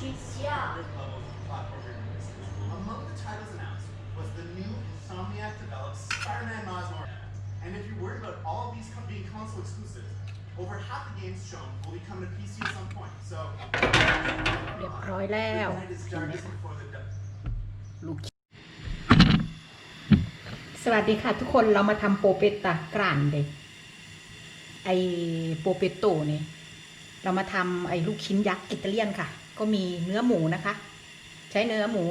Among the titles announced was the new Insomniac developed Spider-Man Miles Morales. And if you're worried about all of these com- being console exclusives, over half the games shown will be coming to PC at some point. So เรียบร้อยแล้ว the night is เห็นไหม darkest คะ before the dawn. ลูกสวัสดีค่ะทุกคนเรามาทำโปเปตตากรานเดไอโปเปโตเนี่ยเรามาทำไอลูกชิ้นยักษ์อิตาเลียนค่ะ ก็มีเนื้อหมูนะคะ ใช้เนื้อหมู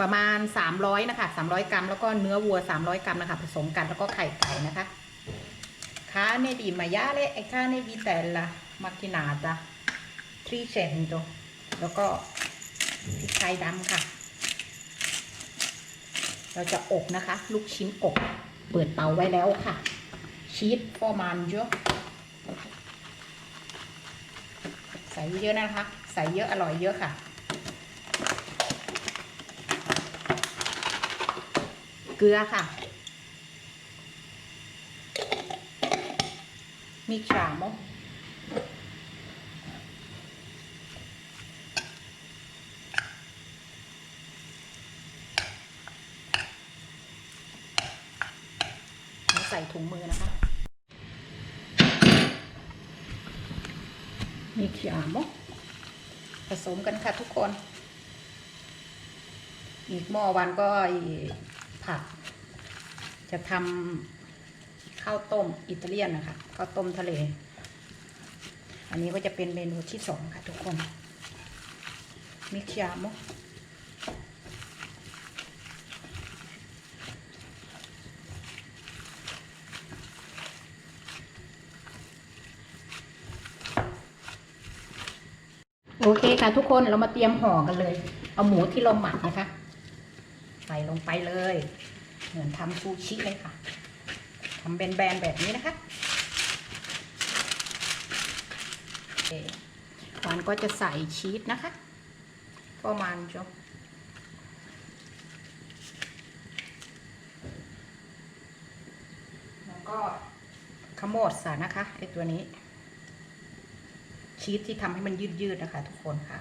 ประมาณ 300 นะคะ 300 กรัม แล้วก็เนื้อวัว 300 กรัมนะคะ ผสมกันแล้วก็ไข่ไก่นะคะคาเนดีมายาเลไอ้คาเนวิเตลลามากินาตาทรีเชนโตแล้วก็พริกไทยดำค่ะ เราจะอบนะคะ ลูกชิ้นอบ เปิดเตาไว้แล้วค่ะ ชีสฟอร์มันเยอะ ใส่เยอะนะคะ ใส่เยอะอร่อยเยอะค่ะ เกลือค่ะ มีฉามอใส่ถุงมือนะคะ มีฉามอผสมกันค่ะทุกคน อีกหม้อวันก็ผัก จะทำข้าวต้มอิตาเลียนนะคะข้าวต้มทะเล อันนี้ก็จะเป็นเมนูที่สองค่ะทุกคนมิกยาโม เคค่ะ ทุกคนเรามาเตรียมห่อกันเลย เอาหมูที่เราหมักนะคะ ใส่ลงไปเลย เหมือนทำซูชิเลยค่ะทำแบนๆแบบนี้นะคะคหวานก็จะใส่ชีสนะคะประมาณจบแล้วก็ขโมดสานะคะไอตัวนี้ ชีสที่ทำให้มันยืดๆนะคะ ทุกคนค่ะ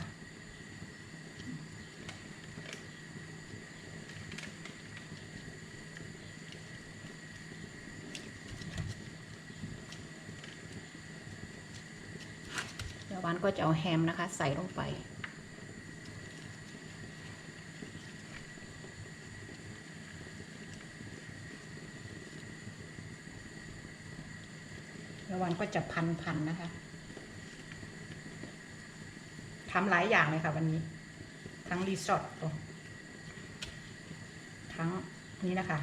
เดี๋ยววันก็จะเอาแฮมนะคะ ใส่ลงไปเดี๋ยววันก็จะพันๆนะคะ ทำหลายอย่างเลยค่ะ วันนี้ ทั้งรีสอร์ททั้งนี้นะคะ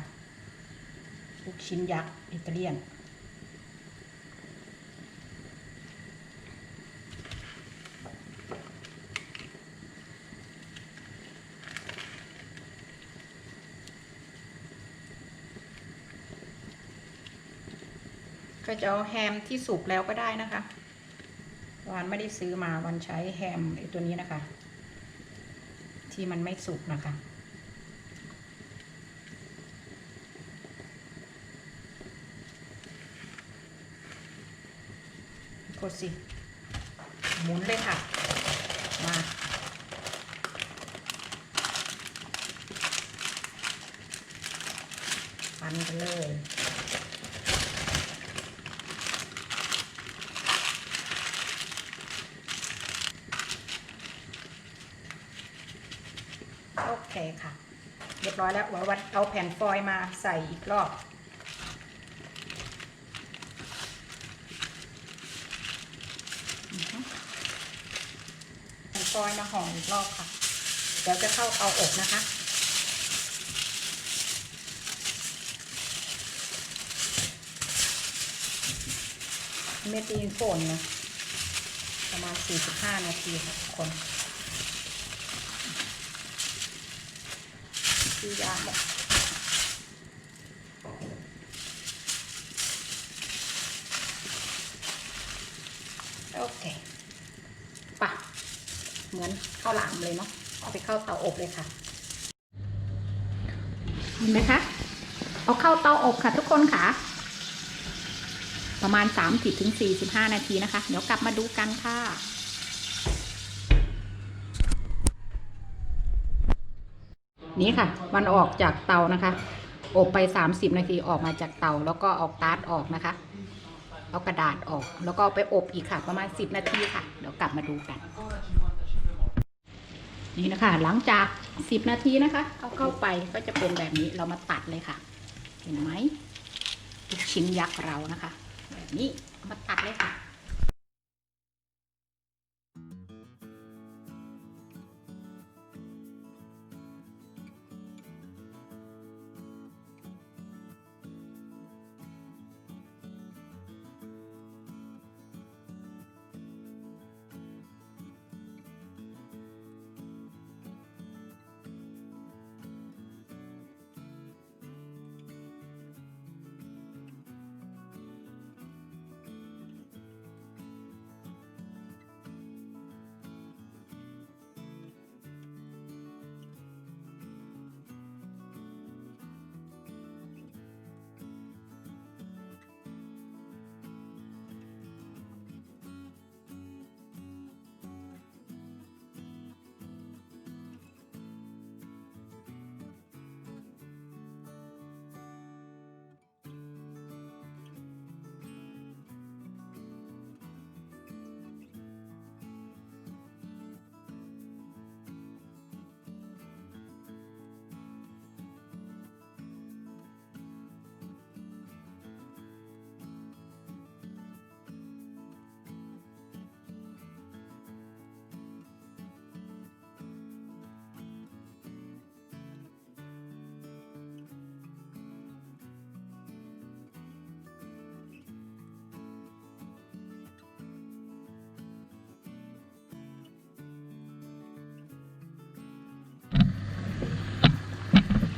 ลูกชิ้นยักษ์อิตาเลียน ก็จะเอาแฮมที่สุกแล้วก็ได้นะคะ วันไม่ได้ซื้อมาวันใช้แฮมไอตัวนี้นะคะ ที่มันไม่สุกนะคะกดสิ หมุนเลยค่ะ มาปันกันเลย โอเคค่ะ เรียบร้อยแล้วววัดเอาแผ่นฟอยล์มาใส่อีกรอบ แผ่นฟอยล์มาห่ออีกรอบค่ะ เดี๋ยวจะเข้าเตาอบนะคะเมตีนโฟนนะประมาณ 45 นาทีค่ะทุกคน คือยาหมดโอเคปะเหมือนข้าวหลามเลยเนาะเอาไปเข้าเตาอบเลยค่ะเห็นไหมคะ เอาเข้าเตาอบค่ะทุกคนค่ะ ประมาณ 30-45 นาทีนะคะ เดี๋ยวกลับมาดูกันค่ะ นี่ค่ะ มันออกจากเตานะคะ อบไป 30 นาทีออกมาจากเตา แล้วก็เอาการ์ดออกนะคะ เอากระดาษออก แล้วก็ไปอบอีกค่ะ ประมาณ 10 นาทีค่ะ เดี๋ยวกลับมาดูกัน นี่นะคะ หลังจาก 10 นาทีนะคะเอาเข้าไปก็จะเป็นแบบนี้ เรามาตัดเลยค่ะ เห็นไหมลูกชิ้นยักษ์เรานะคะ แบบนี้มาตัดเลยค่ะ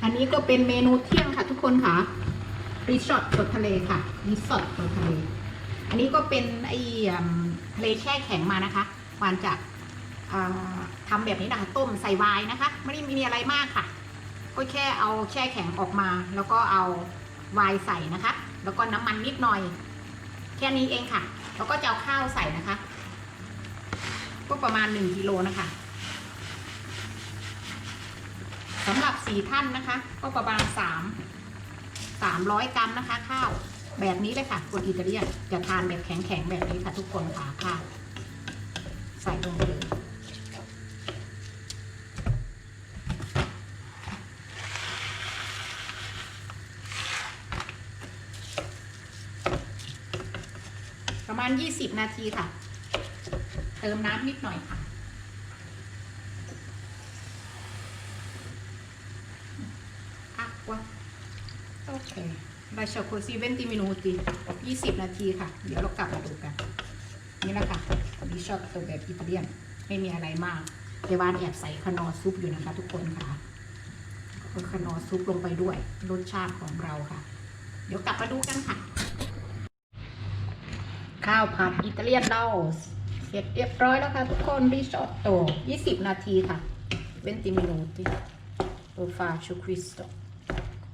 อันนี้ก็เป็นเมนูเที่ยงค่ะทุกคนค่ะรีสอร์ทสดทะเลค่ะรีสอร์ทสดทะเล อันนี้ก็เป็นไอ้ทะเลแช่แข็งมานะคะวานจากอ่าทำแบบนี้นะคะต้มใส่ไวน์นะคะ ไม่ได้มีอะไรมากค่ะ ก็แค่เอาแช่แข็งออกมา แล้วก็เอาไวน์ใส่นะคะ แล้วก็น้ำมันนิดหน่อย แค่นี้เองค่ะ แล้วก็จะเอาข้าวใส่นะคะ ก็ประมาณหนึ่งกิโลนะคะ สำหรับสี่ท่านนะคะ ก็ประมาณสามสามร้อยกรัมนะคะ ข้าวแบบนี้เลยค่ะคนอิตาเลียนจะทานแบบแข็งๆแบบนี้ค่ะ ทุกคนค่ะข้าวใส่ลงไปเลยประมาณยี่สิบนาทีค่ะ เติมน้ำนิดหน่อยค่ะ acqua ok lascia così 20 minuti 20นาทีค่ะ เดี๋ยวเรากลับมาดูกัน นี่แหละค่ะดิชอตตัวแบบอิตาเลียน ไม่มีอะไรมากเดวานแอบใส่คานอซุปอยู่นะคะ ทุกคนค่ะเอาคานอซุปลงไปด้วยรสชาติของเราค่ะ เดี๋ยวกลับมาดูกันค่ะ ข้าวผัดอิตาเลียนเราเสร็จเรียบร้อยแล้วค่ะ ทุกคนริชอตโต20 นาทีค่ะ20 minuti lo faccio questo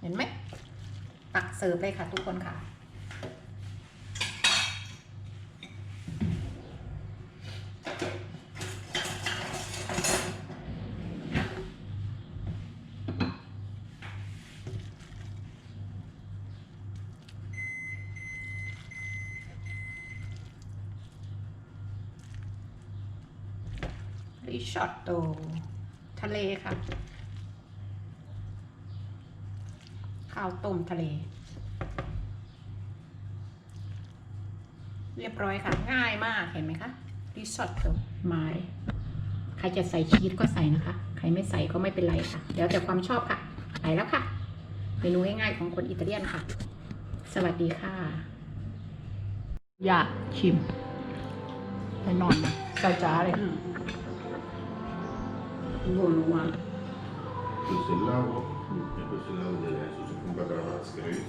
เห็นไหมตักเสิร์ฟเลยค่ะทุกคนค่ะ ริชอตโตทะเลค่ะ ข้าวต้มทะเล เรียบร้อยค่ะ ง่ายมากเห็นไหมคะริซอตโตมาเลยใครจะใส่ชีสก็ใส่นะคะ ใครไม่ใส่ก็ไม่เป็นไรค่ะเดี๋ยวแต่ความชอบค่ะไปแล้วค่ะ เมนูง่ายๆของคนอิตาเลียนค่ะ สวัสดีค่ะ อย่าชิมไปนอนนะจ้าๆเลย Buono, guarda. Questo è il lago e questo ne выделяется, уже компограмма раскрыется.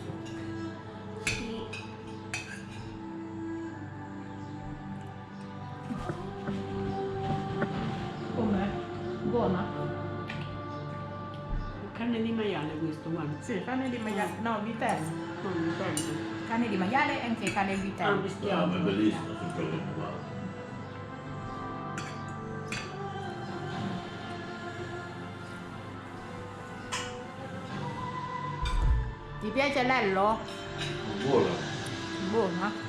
Com'è? Buona? Carne di maiale questo, guarda. Sì, carne di maiale, no, vitello. No, mm, vitello. Carne di maiale e anche carne di vitello. Ah, mischiato. No, è bellissimo, super buono. Ti piace Lello? Buono. Buono?